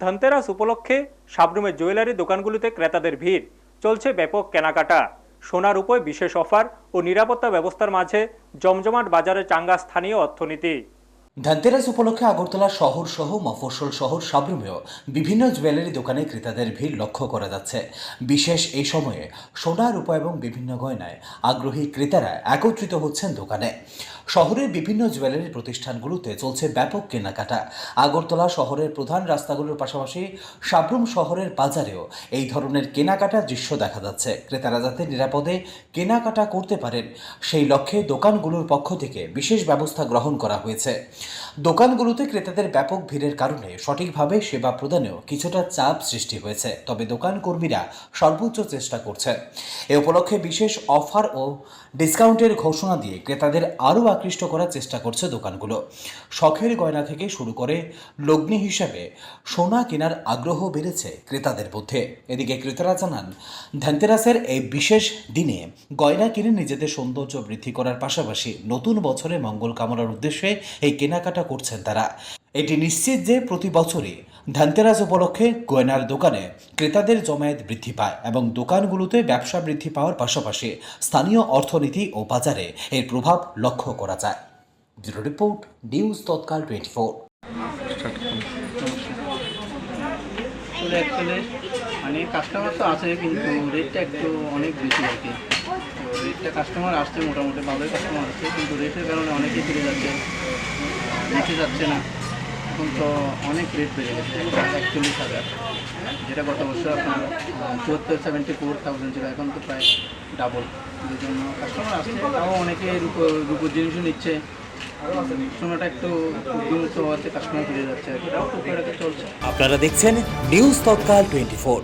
ধনতেরাস উপলক্ষে সাবরুমের জুয়েলারি দোকানগুলিতে ক্রেতাদের ভিড়। চলছে ব্যাপক কেনাকাটা। সোনার উপরে বিশেষ অফার ও নিরাপত্তা ব্যবস্থার মাঝে জমজমাট বাজারে চাঙ্গা স্থানীয় অর্থনীতি। ধনতেরাস উপলক্ষে আগরতলা শহর সহ মফস্বল শহর সাবরুমেও বিভিন্ন জুয়েলারি দোকানে ক্রেতাদের ভিড় লক্ষ্য করা যাচ্ছে। বিশেষ এই সময়ে সোনা, রূপা এবং বিভিন্ন গয়নায় আগ্রহী ক্রেতারা একত্রিত হচ্ছেন দোকানে। শহরের বিভিন্ন জুয়েলারি প্রতিষ্ঠানগুলোতে চলছে ব্যাপক কেনাকাটা। আগরতলা শহরের প্রধান রাস্তাগুলোর পাশাপাশি সাবরুম শহরের বাজারেও এই ধরনের কেনাকাটার দৃশ্য দেখা যাচ্ছে। ক্রেতারা যাতে নিরাপদে কেনাকাটা করতে পারেন, সেই লক্ষ্যে দোকানগুলোর পক্ষ থেকে বিশেষ ব্যবস্থা গ্রহণ করা হয়েছে। দোকানগুলোতে ক্রেতাদের ব্যাপক ভিড়ের কারণে সঠিকভাবে সেবা প্রদানেও কিছুটা চাপ সৃষ্টি হয়েছে, তবে দোকান কর্মীরা সর্বোচ্চ চেষ্টা করছেন এ উপলক্ষে বিশেষ অফার ও ডিসকাউন্টের ঘোষণা দিয়ে ক্রেতাদের আরও আকৃষ্ট করার চেষ্টা করছে দোকানগুলো। শখের গয়না থেকে শুরু করে লগ্নি হিসাবে সোনা কেনার আগ্রহ বেড়েছে ক্রেতাদের মধ্যে। এদিকে ক্রেতারা জানান ধ্যানতেরাসের এই বিশেষ দিনে গয়না কিনে নিজেদের সৌন্দর্য বৃদ্ধি করার পাশাপাশি নতুন বছরে মঙ্গল কামনার উদ্দেশ্যে এই কেনাকাটা করছেন তারা। এটি নিশ্চিত যে প্রতি বছরই ধনতেরাস উপলক্ষে গয়নার দোকানে ক্রেতাদের জমায়েত বৃদ্ধি পায় এবং দোকানগুলোতে ব্যবসা বৃদ্ধি পাওয়ার পাশাপাশি স্থানীয় অর্থনীতি ও বাজারে এর প্রভাব লক্ষ্য করা যায়। Bureau report, news Tatkal twenty four মানে কাস্টমার তো আছে কিন্তু রেটটা একটু অনেক বেশি আর কি। তো রেটটা কাস্টমার আসছে মোটামুটি ভালোই কাস্টমার আসছে, কিন্তু রেটের কারণে অনেকেই ফিরে যাচ্ছে নিতে যাচ্ছে না। এখন তো অনেক রেট বেড়ে গেছে, একচল্লিশ হাজার। যেটা গত বছর আপনার চুয়াত্তর সেভেন্টি ফোর থাউজেন্ড ছিল, এখন তো প্রায় ডাবল এই জন্য কাস্টমার আসছে, তাও অনেকে রূপো, রূপোর জিনিসও নিচ্ছে। একটু কাস্টমার ফিরে যাচ্ছে চলছে। আপনারা দেখছেন নিউজ তৎকাল টোয়েন্টি ফোর